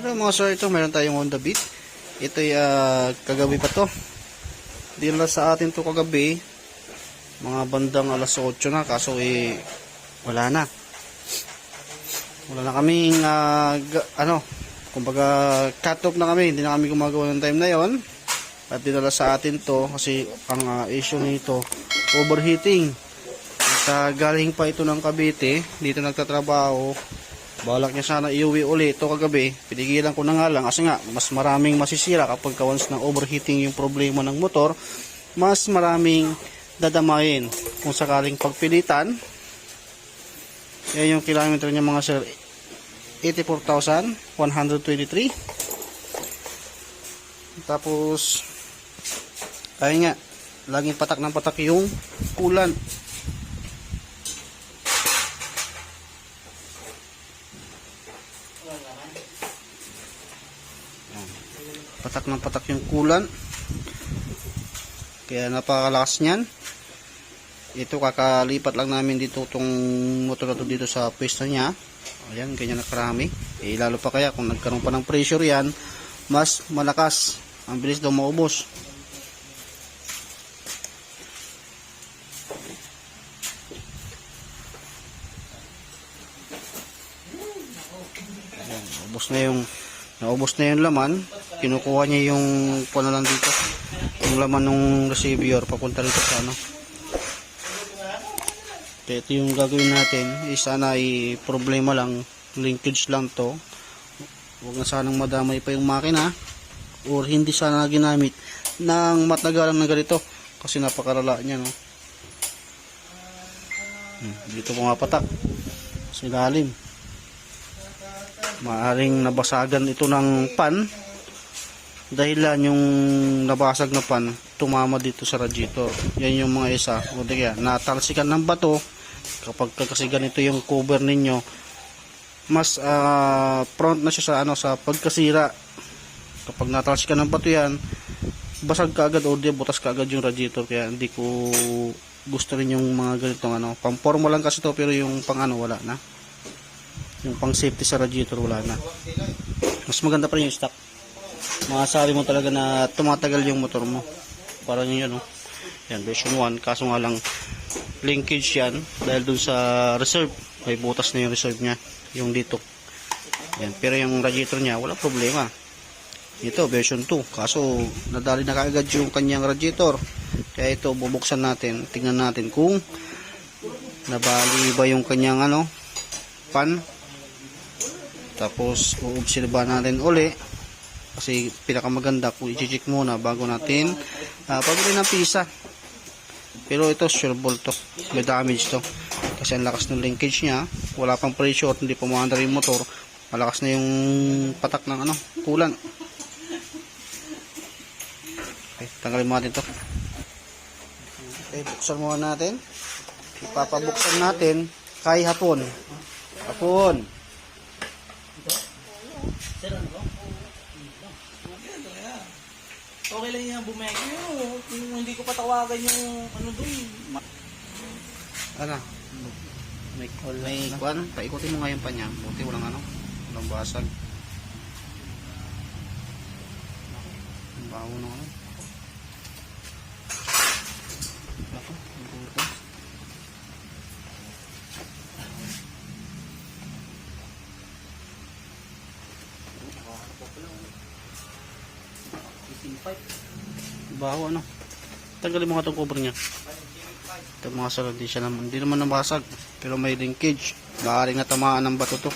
Pero mga sir, ito meron tayong Honda Beat. Ito ay ah, kagabi pa to. Dinala sa atin to kagabi. Mga bandang alas 8 na kaso eh wala na. Wala na kaming ga- ano, kumbaga cut off na kami. Hindi na kami gumagawa ng time na yon. At dinala sa atin to kasi ang ah, issue nito overheating. At ah, galing pa ito ng Cavite, dito nagtatrabaho. Balak niya sana iuwi uli ito kagabi. Pinigilan ko na nga lang kasi nga mas maraming masisira kapag ka once na overheating yung problema ng motor, mas maraming dadamayin. Kung sakaling pagpilitan, yan yung kilometer niya mga sir, 84,123. Tapos, kaya nga, laging patak ng patak yung kulan. Patak ng patak yung kulan. Kaya napakalakas niyan. Ito kakalipat lang namin dito tong motor na to dito sa pwesto niya. Ayan ganyan na karami. Eh, lalo pa kaya kung nagkaroon pa ng pressure yan mas malakas. Ang bilis daw maubos. Ayan, ubos na yung naubos na yung laman kinukuha niya yung na lang dito yung laman ng receiver papunta dito sa ano. Kaya ito yung gagawin natin eh, sana ay problema lang linkage lang to. Huwag na sanang madamay pa yung makina or hindi sana ginamit ng matagalan na ganito kasi napakarala niya no? Hmm, dito pumapatak sa ilalim. Maaring nabasagan ito ng pan dahilan yung nabasag na pan tumama dito sa radiator yan yung mga isa. O di kaya natalsikan ng bato. Kapag kasi ganito yung cover ninyo mas ah, prone na siya sa ano sa pagkasira. Kapag natalsikan ng bato yan basag ka agad o di butas ka agad yung radiator kaya hindi ko gusto rin yung mga ganitong ano pang forma lang kasi to pero yung pang ano wala na. Yung pang safety sa radiator wala na. Mas maganda pa rin yung stock masasabi mo talaga na tumatagal yung motor mo. Parang yun oh. yan version 1 kaso nga lang linkage yan. Dahil dun sa reserve may butas na yung reserve nya yung dito. Yan pero yung radiator nya wala problema. Ito version 2 kaso nadali na kaagad yung kanyang radiator. Kaya ito bubuksan natin. Tingnan natin kung nabali ba yung kanyang ano pan. Tapos uobserba natin uli kasi pinakamaganda kung i-check muna bago natin uh, pabili ng pisa pero ito sure ball to. May damage to. Kasi ang lakas ng linkage nya wala pang pressure hindi pa maandar yung motor. Malakas na yung patak ng ano kulan. Okay, tanggalin mo natin to. Okay, buksan muna natin. Ipapabuksan natin. Kay hapon hapon Okay lang yung bumeke yun. Kung hindi ko patawagan yung ano doon. Ano? May, may kwan? Paikutin mo nga yung panya. Buti walang ano. Walang basag. Ang baho ng ano. Baho ano. Tanggalin mo nga itong cover niya. Ito mga hindi siya naman, hindi naman nabasag. Pero may linkage. Maaaring natamaan ng bato to.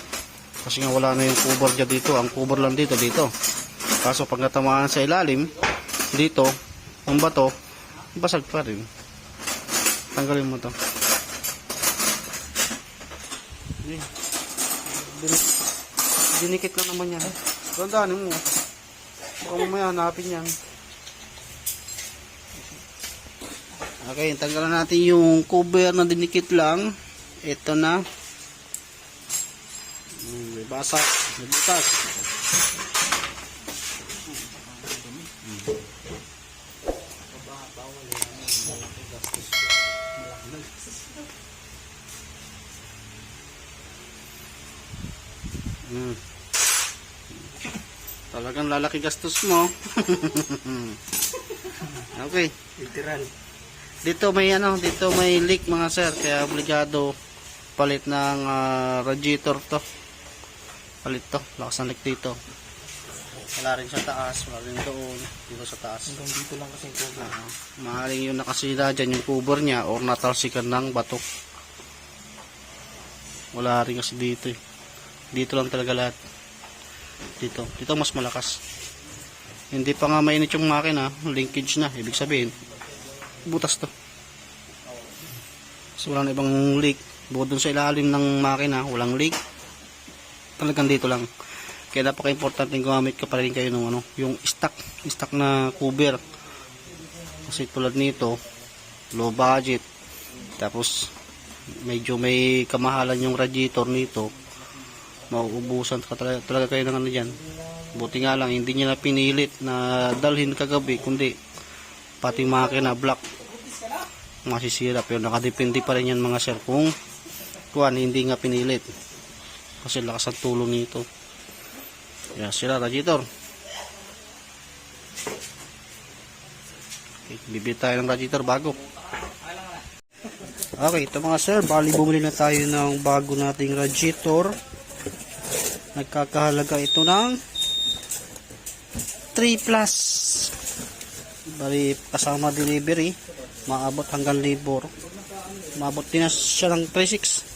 Kasi nga wala na yung cover dyan dito. Ang cover lang dito, dito. Kaso pag natamaan sa ilalim, dito, ang bato, basag pa rin. Tanggalin mo to. Dinikit lang naman yan. Gandaanin mo. Baka mamaya hanapin yan. Okay, tanggalan natin yung cover na dinikit lang. Ito na. Hmm, may basa. May butas. Hmm. Talagang lalaki gastos mo. okay. Literal. Dito may ano, dito may leak mga sir, kaya obligado palit ng ah, radiator to. Palit to, lakas ng leak dito. Wala rin sa taas, wala rin doon, dito sa taas. Hanggang dito lang kasi yung cover. Ah, maaaring yung nakasira dyan yung cover niya or natalsikan ng bato. Wala rin kasi dito eh. Dito lang talaga lahat. Dito. Dito mas malakas. Hindi pa nga mainit yung makina, linkage na. Ibig sabihin, butas to. So wala na ibang leak. Bukod dun sa ilalim ng makina, walang leak. Talagang dito lang. Kaya napaka-importante gumamit ka pa rin kayo ng ano, yung stock, stock na cover. Kasi tulad nito, low budget. Tapos medyo may kamahalan yung radiator nito. Mauubusan ka talaga, talaga kayo ng ano dyan. Buti nga lang, hindi niya na pinilit na dalhin kagabi, kundi pati makina black masisira. Pero nakadepende pa rin yan mga sir kung kuhan, hindi nga pinilit. Kasi lakas ang tulong nito. Yan sila, radiator. Okay, bibili tayo ng radiator bago. Okay, ito mga sir, bali bumili na tayo ng bago nating radiator. Nagkakahalaga ito ng 3 plus. Bali, kasama delivery, maabot hanggang libor. Maabot din na siya ng 3.6.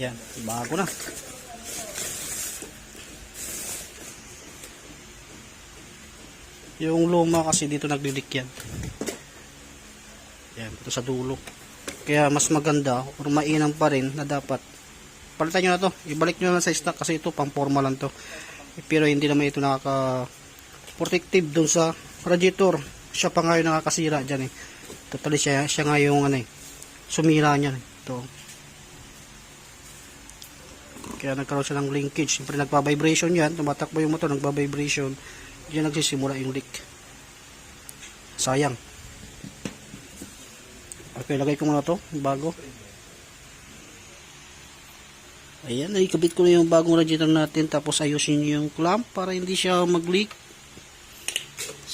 Yan, bago na. Yung luma kasi dito naglilik yan. Ito sa dulo. Kaya mas maganda or mainam pa rin na dapat palitan nyo na to. Ibalik nyo na sa stock kasi ito pang forma lang to. Pero hindi naman ito nakaka protective dun sa radiator. Siya pa nga yung nakakasira dyan eh. Totally siya, siya nga yung ano eh, sumira niyan. Ito. Kaya nagkaroon siya ng linkage. Siyempre nagpa-vibration yan. Tumatakbo yung motor, nagpa-vibration. Diyan nagsisimula yung leak. Sayang. Okay, lagay ko muna to. Bago. Ayan, ikabit ko na yung bagong radiator natin. Tapos ayusin yung clamp para hindi siya mag-leak.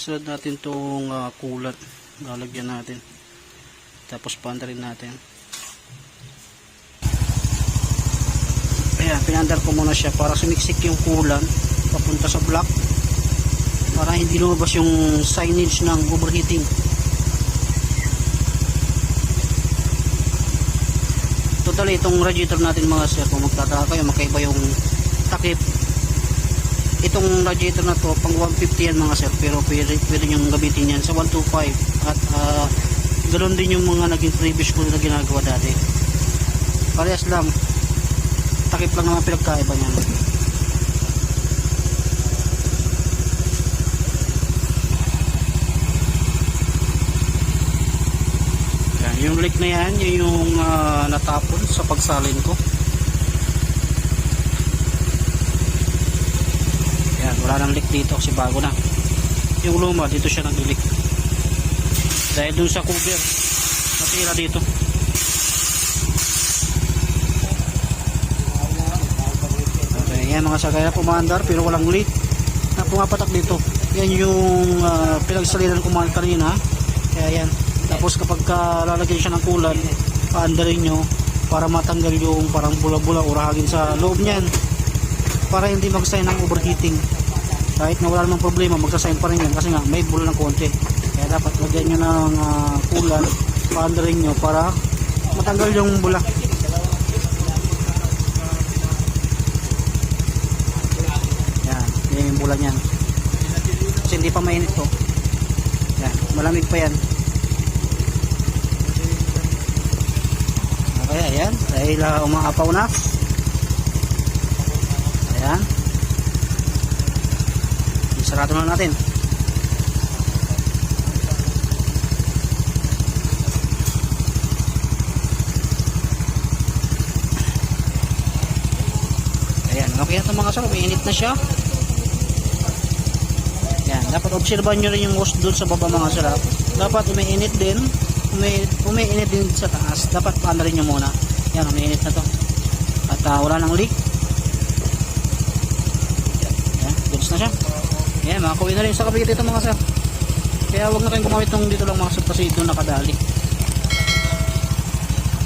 Sunod natin tong uh, kulat. Lalagyan natin. Tapos pandarin natin. Ayan, pinandar ko muna siya para sumiksik yung kulan papunta sa block para hindi lumabas yung signage ng overheating. Totally, itong radiator natin mga sir, kung magtataka kayo, makaiba yung takip. Itong radiator na to, pang 150 yan mga sir, pero pwede, pwede nyo gamitin yan sa 125. At uh, ganoon din yung mga naging previous ko na ginagawa dati. Parehas lang, takip lang naman pinagkaiba niyan. Yan, yung leak na yan, yun yung ah, natapon sa pagsalin ko. Yan, wala nang leak dito kasi bago na. Yung luma, dito siya nag-leak. Dahil dun sa cover, nasira dito. Okay, yan mga sagaya kumandar pero walang leak na pumapatak dito. Yan yung uh, pinagsalinan ko mga kanina. Kaya yan. Tapos kapag ka lalagyan siya ng kulan, paandarin nyo para matanggal yung parang bula-bula o rahagin sa loob niyan. Para hindi magsayin ng overheating. Kahit na wala namang problema, magsasayin pa rin yan kasi nga may bula ng konti. Kaya dapat lagyan nyo ng uh, kulan, paandarin nyo para matanggal yung bula. Yan, yan yung bula niyan. Kasi hindi pa mainit to. Yan, malamig pa yan. Okay, ayan. Dahil uh, umaapaw na. Ayan. Isarado na natin. Ayan, okay na ito mga sir. Mainit na siya. Yan, dapat obserbahan nyo rin yung hose doon sa baba mga ha. Dapat umiinit din. Umi, umiinit din sa taas. Dapat paano rin nyo muna. Yan, umiinit na to. At ah, wala nang leak. siya. Yan, makakuwi na rin sa kabit ito mga sir. Kaya wag na kayong gumamit ng dito lang mga sir kasi doon nakadali.